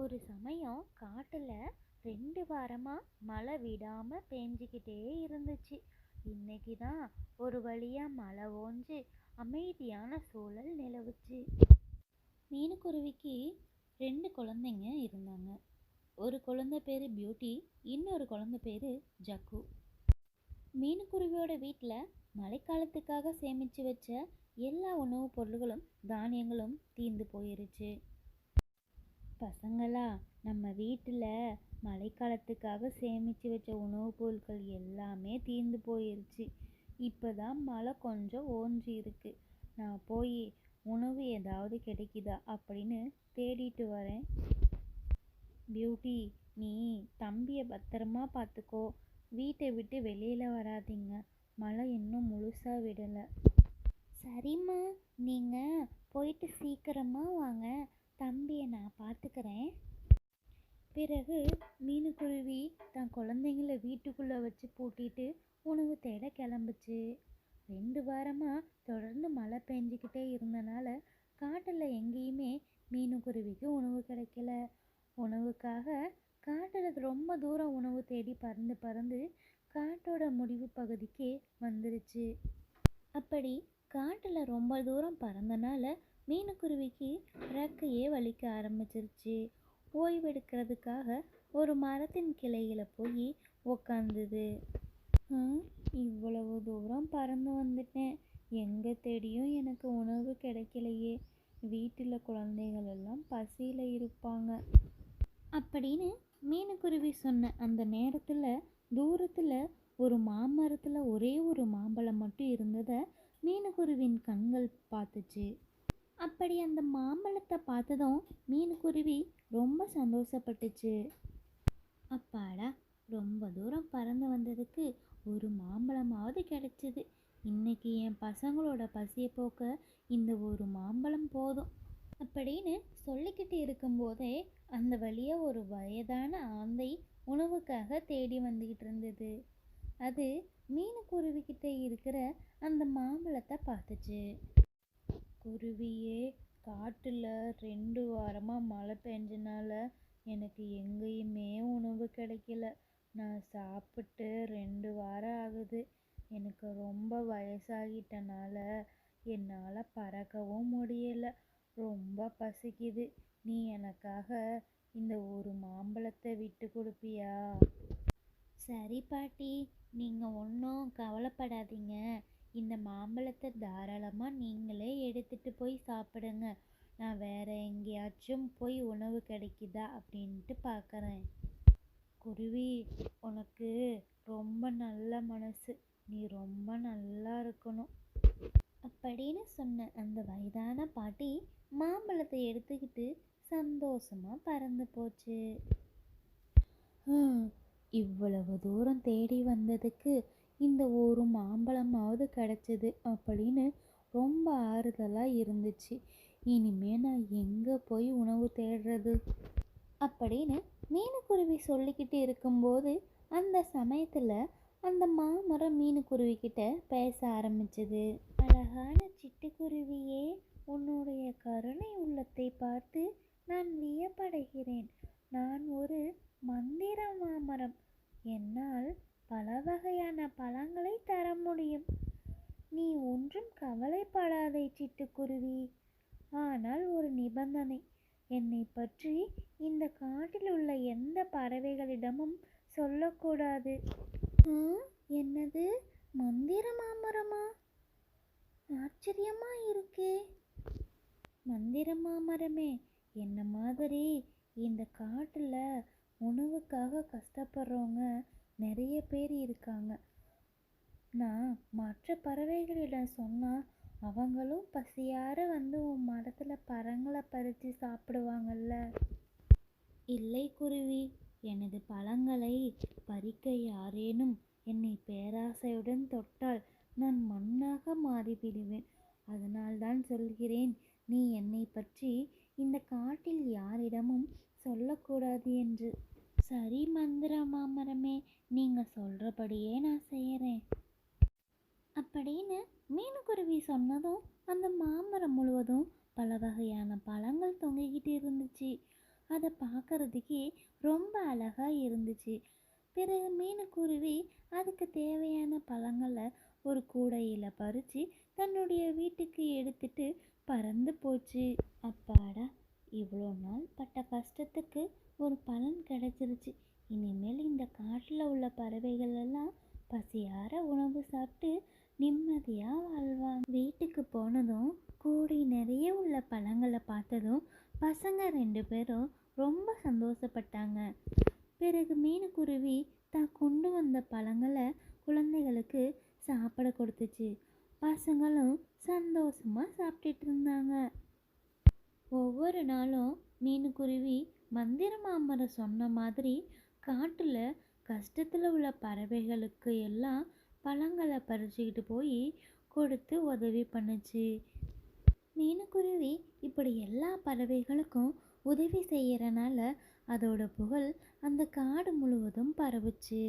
ஒரு சமயம் காட்டில் ரெண்டு வாரமாக மழை விடாமல் பேஞ்சிக்கிட்டே இருந்துச்சு. இன்னைக்கு தான் ஒரு வழியாக மழை ஓஞ்சு அமைதியான சூழல் நிலவுச்சு. மீனுக்குருவிக்கு ரெண்டு குழந்தைங்க இருந்தாங்க. ஒரு குழந்தை பேர் பியூட்டி இன்னொரு குழந்தை பேர் ஜக்கு. மீனுக்குருவியோட வீட்டில் மழைக்காலத்துக்காக சேமித்து வச்ச எல்லா உணவுப் பொருள்களும் தானியங்களும் தீர்ந்து போயிருச்சு. பசங்களா நம்ம வீட்டில் மழைக்காலத்துக்காக சேமித்து வச்ச உணவுப் பொருட்கள் எல்லாமே தீர்ந்து போயிருச்சு. இப்போ தான் மழை கொஞ்சம் ஓஞ்சி இருக்கு. நான் போய் உணவு ஏதாவது கிடைக்குதா அப்படின்னு தேடிட்டு வரேன். பியூட்டி நீ தம்பியை பத்திரமா பார்த்துக்கோ வீட்டை விட்டு வெளியில் வராதீங்க. மழை இன்னும் முழுசாக விடலை. சரிம்மா நீங்கள் போயிட்டு சீக்கிரமாக வாங்க. தம்பியை நான் பார்த்துக்கிறேன். பிறகு மீனுக்குருவி தன் குழந்தைங்கள வீட்டுக்குள்ளே வச்சு பூட்டிட்டு உணவு தேட கிளம்புச்சு. ரெண்டு வாரமாக தொடர்ந்து மழை பெஞ்சிக்கிட்டே இருந்தனால காட்டில் எங்கேயுமே மீனுக்குருவிக்கு உணவு கிடைக்கல. உணவுக்காக காட்டில் ரொம்ப தூரம் உணவு தேடி பறந்து பறந்து காட்டோட முடிவு பகுதிக்கே வந்துருச்சு. அப்படி காட்டில் ரொம்ப தூரம் பறந்தனால மீனுக்குருவிக்கு ரெக்கையே வலிக்க ஆரம்பிச்சிருச்சு. ஓய்வெடுக்கிறதுக்காக ஒரு மரத்தின் கிளையில் போய் உக்காந்துது. இவ்வளவு தூரம் பறந்து வந்துட்டேன். எங்கே தேடியும் எனக்கு உணவு கிடைக்கலையே. வீட்டில் குழந்தைகள் எல்லாம் பசியில் இருப்பாங்க. அப்படின்னு மீனுக்குருவி சொன்ன அந்த நேரத்தில் தூரத்தில் ஒரு மாமரத்தில் ஒரே ஒரு மாம்பழம் மட்டும் இருந்ததை மீனுக்குருவின் கண்கள் பார்த்துச்சு. அப்படி அந்த மாம்பழத்தை பார்த்ததும் மீனுக்குருவி ரொம்ப சந்தோஷப்பட்டுச்சு. அப்பாடா ரொம்ப தூரம் பறந்து வந்ததுக்கு ஒரு மாம்பழமாவது கிடச்சிது. இன்னைக்கு என் பசங்களோட பசியை போக்க இந்த ஒரு மாம்பழம் போதும் அப்படின்னு சொல்லிக்கிட்டு இருக்கும்போதே அந்த வழியாக ஒரு வயதான ஆந்தை உணவுக்காக தேடி வந்துக்கிட்டு இருந்தது. அது மீனுக்குருவிக்கிட்ட இருக்கிற அந்த மாம்பழத்தை பார்த்துச்சு. குருவியே காட்டில் ரெண்டு வாரமாக மழை பெஞ்சனால எனக்கு எங்கேயுமே உணவு கிடைக்கல. நான் சாப்பிட்டு ரெண்டு வாரம் ஆகுது. எனக்கு ரொம்ப வயசாகிட்டனால என்னால் பறக்கவும் முடியல. ரொம்ப பசிக்குது. நீ எனக்காக இந்த ஒரு மாம்பழத்தை விட்டு கொடுப்பியா? சரி பாட்டி நீங்கள் ஒன்றும் கவலைப்படாதீங்க. இந்த மாம்பழத்தை தாராளமாக நீங்களே எடுத்துட்டு போய் சாப்பிடுங்க. நான் வேற எங்கேயாச்சும் போய் உணவு கிடைக்குதா அப்படின்ட்டு பார்க்குறேன் குருவி உனக்கு ரொம்ப நல்ல மனசு. நீ ரொம்ப நல்லா இருக்கணும். அப்படின்னு சொன்ன அந்த வயதான பாட்டி மாம்பழத்தை எடுத்துக்கிட்டு சந்தோஷமா பறந்து போச்சு. இவ்வளவு தூரம் தேடி வந்ததுக்கு இந்த ஒரு மாம்பழமாவது கிடச்சிது அப்படின்னு ரொம்ப ஆறுதலாக இருந்துச்சு. இனிமே நான் எங்கே போய் உணவு தேடுறது? அப்படின்னு மீனுக்குருவி சொல்லிக்கிட்டு இருக்கும்போது அந்த சமயத்தில் அந்த மாமரம் மீனுக்குருவிக்கிட்ட பேச ஆரம்பிச்சது. அழகான சிட்டுக்குருவியே உன்னுடைய கருணை உள்ளத்தை பார்த்து நான் வியப்படைகிறேன். நான் ஒரு மந்திர மாமரம். என்னால் பல வகையான பழங்களை தர முடியும். நீ ஒன்றும் கவலைப்படாதே சிட்டுக்குருவி. ஆனால் ஒரு நிபந்தனை. என்னை பற்றி இந்த காட்டில் உள்ள எந்த பறவைகளிடமும் சொல்லக்கூடாது. ஆ, என்னது? மந்திர மாமரமா? ஆச்சரியமா இருக்கே. மந்திர மாமரமே. என்ன மாதிரி? இந்த காட்டில் உணவுக்காக கஷ்டப்படுறவங்க நிறைய பேர் இருக்காங்க. நான் மற்ற பறவைகளிடம் சொன்னால் அவங்களும் பசியார வந்து உன் மரத்தில் பழங்களை பறித்து சாப்பிடுவாங்கல்ல. இல்லை குருவி எனது பழங்களை பறிக்க யாரேனும் என்னை பேராசையுடன் தொட்டால் நான் மண்ணாக மாறிவிடுவேன். அதனால்தான் சொல்கிறேன் நீ என்னை பற்றி இந்த காட்டில் யாரிடமும் சொல்லக்கூடாது என்று. சரி மந்திர மாமரமே நீங்கள் சொல்கிறபடியே நான் செய்கிறேன் அப்படின்னு மீனுக்குருவி சொன்னதும் அந்த மாமரம் முழுவதும் பல வகையான பழங்கள் தொங்கிக்கிட்டு இருந்துச்சு. அதை பார்க்கறதுக்கே ரொம்ப அழகாக இருந்துச்சு. பிறகு மீனுக்குருவி அதுக்கு தேவையான பழங்களை ஒரு கூடையில் பறித்து தன்னுடைய வீட்டுக்கு எடுத்துட்டு பறந்து போச்சு. அப்பாடா. இவ்வளோ நாள் பட்ட கஷ்டத்துக்கு ஒரு பலன் கிடைச்சிருச்சு. இனிமேல் இந்த காட்டில் உள்ள பறவைகள் எல்லாம் பசியார உணவு சாப்பிட்டு நிம்மதியாக வாழ்வாங்க. வீட்டுக்கு போனதும் கூடை நிறைய உள்ள பழங்களை பார்த்ததும் பசங்க ரெண்டு பேரும் ரொம்ப சந்தோஷப்பட்டாங்க. பிறகு மீனுக்குருவி தான் கொண்டு வந்த பழங்களை குழந்தைகளுக்கு சாப்பிட கொடுத்துச்சு பசங்களும் சந்தோஷமா சாப்பிட்டுட்டு இருந்தாங்க ஒவ்வொரு நாளும் மீனுக்குருவி மந்திர மாமரம் சொன்ன மாதிரி காட்டில் கஷ்டத்தில் உள்ள பறவைகளுக்கு எல்லாம் பழங்களை பறிச்சுக்கிட்டு போய் கொடுத்து உதவி பண்ணுச்சு. மீனுக்குருவி இப்படி எல்லா பறவைகளுக்கும் உதவி செய்யறனால அதோட புகழ் அந்த காடு முழுவதும் பரவுச்சு.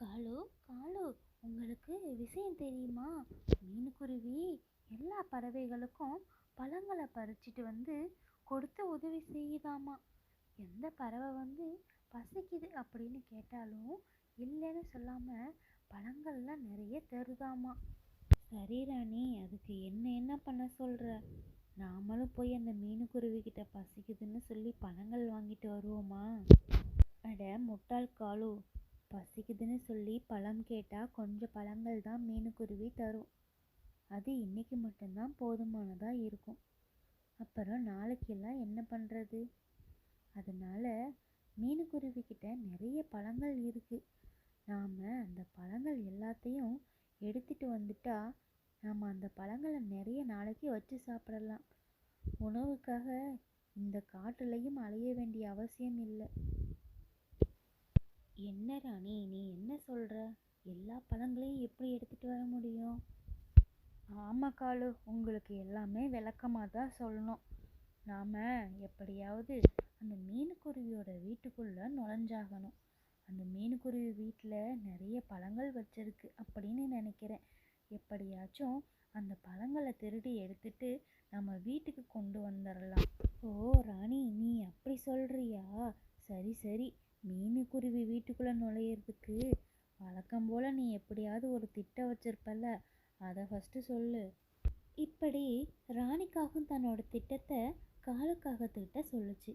காலு காலு உங்களுக்கு விஷயம் தெரியுமா? மீனுக்குருவி எல்லா பறவைகளுக்கும் பழங்களை பறிச்சிட்டு வந்து கொடுத்து உதவி செய்யுதாமா? எந்த பறவை வந்து பசிக்குது அப்படின்னு கேட்டாலும் இல்லைன்னு சொல்லாமல் பழங்கள்லாம் நிறைய தருதாமா சரி ராணி அதுக்கு என்ன என்ன பண்ண சொல்கிற நாமளும் போய் அந்த மீனுக்குருவிக்கிட்ட பசிக்குதுன்னு சொல்லி பழங்கள் வாங்கிட்டு வருவோமா? அட முட்டாள் காலு. பசிக்குதுன்னு சொல்லி பழம் கேட்டால் கொஞ்சம் பழங்கள் தான் மீனுக்குருவி தரும். அது இன்றைக்கி மட்டும்தான் போதுமானதாக இருக்கும். அப்புறம் நாளைக்கெல்லாம் என்ன பண்ணுறது அதனால் மீனுக்குருவிக்கிட்ட நிறைய பழங்கள் இருக்குது நாம் அந்த பழங்கள் எல்லாத்தையும் எடுத்துகிட்டு வந்துட்டா நாம் அந்த பழங்களை நிறைய நாளைக்கு வச்சு சாப்பிடலாம். உணவுக்காக இந்த காட்டுலையும் அலைய வேண்டிய அவசியம் இல்லை. என்ன ராணி நீ என்ன சொல்கிற எல்லா பழங்களையும் எப்படி எடுத்துகிட்டு வர முடியும்? ஆமாம் காலு உங்களுக்கு எல்லாமே விளக்கமாக தான் சொல்லணும். நாம் எப்படியாவது அந்த மீனுக்குருவியோட வீட்டுக்குள்ளே நுழைஞ்சாகணும். அந்த மீனுக்குருவி வீட்டில் நிறைய பழங்கள் வச்சிருக்கு அப்படின்னு நினைக்கிறேன். எப்படியாச்சும் அந்த பழங்களை திருடி எடுத்துட்டு நம்ம வீட்டுக்கு கொண்டு வந்துடலாம் ஓ ராணி நீ அப்படி சொல்கிறியா சரி சரி. மீனுக்குருவி வீட்டுக்குள்ளே நுழையிறதுக்கு வழக்கம் போல் நீ எப்படியாவது ஒரு திட்டம் வச்சிருப்பல்ல. அதை ஃபஸ்ட்டு சொல்லு. இப்படி ராணிக்காகவும் தன்னோட திட்டத்தை காலுக்காகத்துக்கிட்ட சொல்லுச்சு.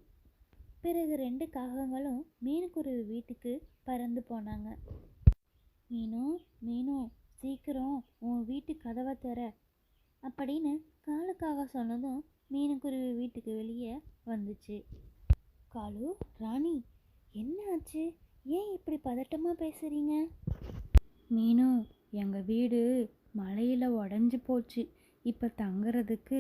பிறகு ரெண்டு காகங்களும் மீனுக்குருவி வீட்டுக்கு பறந்து போனாங்க. மீனு மீனு சீக்கிரம் உன் வீட்டு கதவை தர அப்படின்னு காலுக்காக சொன்னதும் மீனுக்குருவி வீட்டுக்கு வெளியே வந்துச்சு. காலு ராணி என்ன ஆச்சு? ஏன் இப்படி பதட்டமாக பேசுகிறீங்க மீனு எங்கள் வீடு மழையில் உடஞ்சி போச்சு. இப்போ தங்குறதுக்கு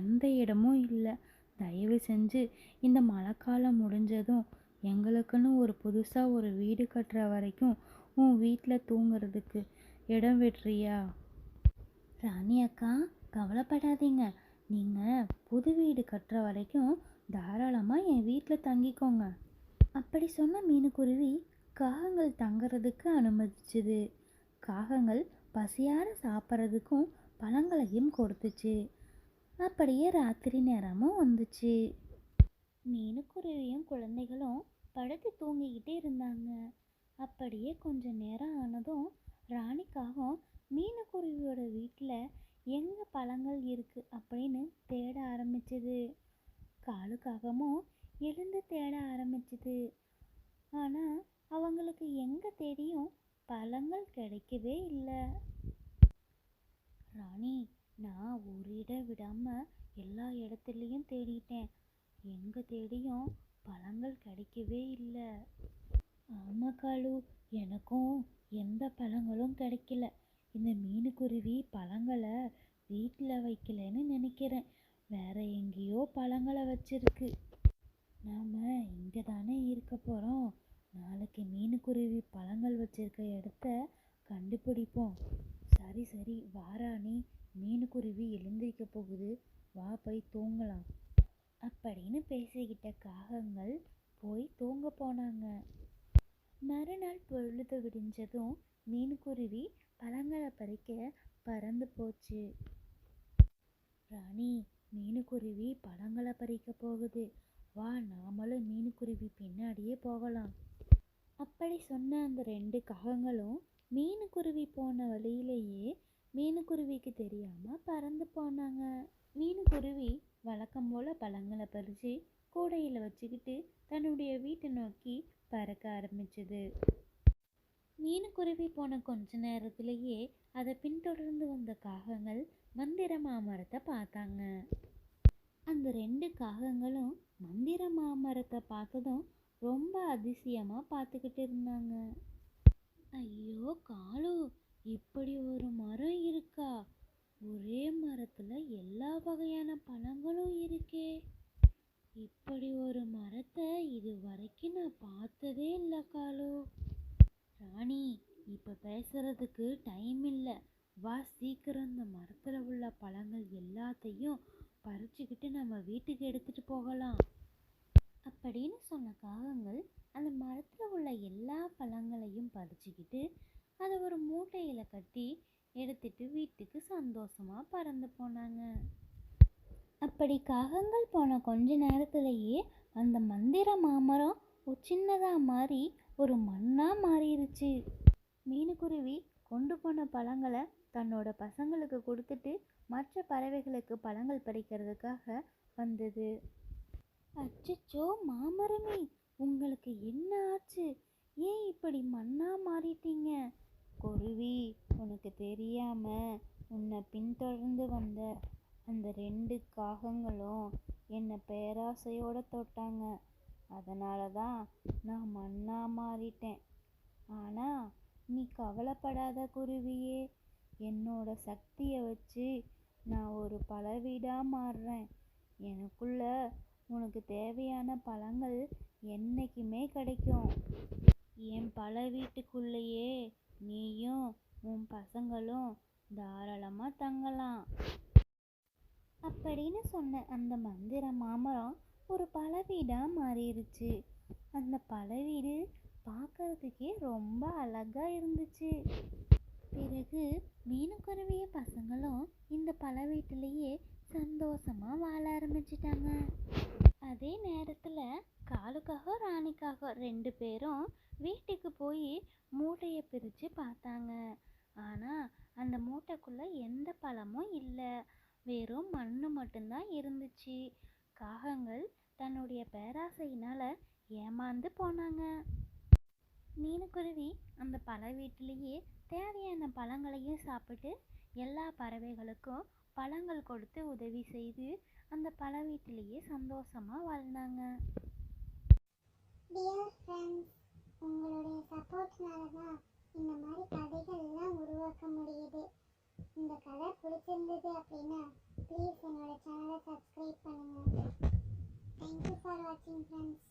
எந்த இடமும் இல்லை. தயவு செஞ்சு இந்த மழைக்காலம் முடிஞ்சதும் எங்களுக்குன்னு ஒரு புதுசாக ஒரு வீடு கட்டுற வரைக்கும் உன் வீட்டில் தூங்குறதுக்கு இடம் விடுறியா ராணி அக்கா கவலைப்படாதீங்க. நீங்கள் புது வீடு கட்டுற வரைக்கும் தாராளமாக என் வீட்டில் தங்கிக்கோங்க. அப்படி சொன்ன மீனுக்குருவி காகங்கள் தங்கிறதுக்கு அனுமதிச்சுது. காகங்கள் பசியார சாப்பிட்றதுக்கும் பழங்களையும் கொடுத்துச்சு. அப்படியே ராத்திரி நேரமும் வந்துச்சு. மீனுக்குருவியும் குழந்தைகளும் படுத்து தூங்கிக்கிட்டே இருந்தாங்க. அப்படியே கொஞ்ச நேரம் ஆனதும் ராணிக்காகவும் மீனுக்குருவியோட வீட்டில் எங்கே பழங்கள் இருக்குது அப்படின்னு தேட ஆரம்பிச்சது. காலுக்காகமும் எழுந்து தேட ஆரம்பிச்சது. ஆனால் அவங்களுக்கு எங்கே தேடியும் பழங்கள் கிடைக்கவே இல்லை. ராணி நான் ஒரு இடம் விடாமல் எல்லா இடத்துலையும் தேடிட்டேன். எங்கே தேடியும் பழங்கள் கிடைக்கவே இல்லை. ஆமாம் காலு எனக்கும் எந்த பழங்களும் கிடைக்கல. இந்த மீனுக்குருவி பழங்களை வீட்டில் வைக்கலன்னு நினைக்கிறேன். வேற எங்கேயோ பழங்களை வச்சிருக்கு. நாம் இங்கே தானே இருக்க போகிறோம் நாளைக்கு மீனுக்குருவி பழங்கள் வச்சிருக்க இடத்த கண்டுபிடிப்போம். சரி சரி வாராணி மீனுக்குருவி எழுந்திருக்க போகுது. வா போய் தூங்கலாம். அப்படின்னு பேசிக்கிட்ட காகங்கள் போய் தூங்க போனாங்க. மறுநாள் பொழுது விடிஞ்சதும் மீனுக்குருவி பழங்களை பறிக்க பறந்து போச்சு. ராணி மீனுக்குருவி பழங்களை பறிக்க போகுது. வா நாமளும் மீனுக்குருவி பின்னாடியே போகலாம். அப்படி சொன்ன அந்த ரெண்டு காகங்களும் மீனுக்குருவி போன வழியிலேயே மீனுக்குருவிக்கு தெரியாமல் பறந்து போனாங்க. மீனுக்குருவி வழக்கம் போல் பழங்களை பறித்து கூடையில் வச்சுக்கிட்டு தன்னுடைய வீட்டை நோக்கி பறக்க ஆரம்பிச்சது. மீனுக்குருவி போன கொஞ்ச நேரத்திலேயே அதை பின்தொடர்ந்து வந்த காகங்கள் மந்திர மாமரத்தை பார்த்தாங்க. அந்த ரெண்டு காகங்களும் மந்திர மாமரத்தை பார்த்ததும் ரொம்ப அதிசயமாக பார்த்துக்கிட்டு இருந்தாங்க. ஐயோ காலு! இப்படி ஒரு மரம் இருக்கா? ஒரே மரத்துல எல்லா வகையான பழங்களும் இருக்கே. இப்படி ஒரு மரத்தை இது வரைக்கும் நான் பார்த்ததே இல்லை காலு. ராணி இப்போ பேசுறதுக்கு டைம் இல்லை. வா சீக்கிரம் இந்த மரத்தில் உள்ள பழங்கள் எல்லாத்தையும் பறிச்சுக்கிட்டு நம்ம வீட்டுக்கு எடுத்துட்டு போகலாம். அப்படின்னு சொன்ன காகங்கள் அந்த மரத்தில் உள்ள எல்லா பழங்களையும் பறிச்சுக்கிட்டு அதை ஒரு மூட்டையில் கட்டி எடுத்துட்டு வீட்டுக்கு சந்தோஷமா பறந்து போனாங்க. அப்படி காகங்கள் போன கொஞ்ச நேரத்திலேயே அந்த மந்திர மாமரம் ஒரு சின்னதாக மாறி ஒரு மண்ணாக மாறிடுச்சு மீனுக்குருவி கொண்டு போன பழங்களை தன்னோட பசங்களுக்கு கொடுத்துட்டு மற்ற பறவைகளுக்கு பழங்கள் பறிக்கிறதுக்காக வந்தது. அச்சச்சோ மாமரமே உங்களுக்கு என்ன ஆச்சு? ஏன் இப்படி மண்ணாக மாறிட்டீங்க? குருவி உனக்கு தெரியாம உன்னை பின்தொடர்ந்து வந்த அந்த ரெண்டு காகங்களும் என்னை பேராசையோட தொட்டாங்க. அதனால தான் நான் மண்ணா மாறிட்டேன். ஆனா நீ கவலைப்படாத குருவியே. என்னோட சக்தியை வச்சு நான் ஒரு பழவீடா மாறுறேன். எனக்குள்ள உனக்கு தேவையான பழங்கள் என்றைக்குமே கிடைக்கும். என் பழ வீட்டுக்குள்ளேயே நீயும் உன் பசங்களும் தாராளமா தங்கலாம். அப்படின்னு சொன்ன அந்த மந்திர மாமரம் ஒரு பழவீடா மாறிடுச்சு. அந்த பழவீடு பார்க்கறதுக்கே ரொம்ப அழகா இருந்துச்சு. பிறகு மீனுக்குருவிய பசங்களும் இந்த பழ வீட்டிலேயே சந்தோஷமா வாழ ஆரம்பிச்சிட்டாங்க. அதே நேரத்தில் காலுக்காக ராணிக்காக ரெண்டு பேரும் வீட்டுக்கு போய் மூட்டையை பிரித்து பார்த்தாங்க. ஆனால் அந்த மூட்டைக்குள்ளே எந்த பழமும் இல்லை. வெறும் மண்ணு மட்டும்தான் இருந்துச்சு. காகங்கள் தன்னுடைய பேராசையினால் ஏமாந்து போனாங்க. மீனுக்குருவி அந்த பழ வீட்டிலேயே தேவையான பழங்களையும் சாப்பிட்டு எல்லா பறவைகளுக்கும் பழங்கள் கொடுத்து உதவி செய்து அந்த பழ வீட்டிலேயே சந்தோஷமா வாழ்ந்தாங்க. டியர் ஃப்ரெண்ட்ஸ் உங்களுடைய சப்போர்ட்னால தான் இந்த மாதிரி கதைகள்லாம் உருவாக்க முடியுது. இந்த கதை பிடிச்சிருந்தது அப்படின்னா ப்ளீஸ் என்னோட சேனலை சப்ஸ்கிரைப் பண்ணுங்கள் தேங்க்யூ ஃபார் வாட்சிங் ஃப்ரெண்ட்ஸ்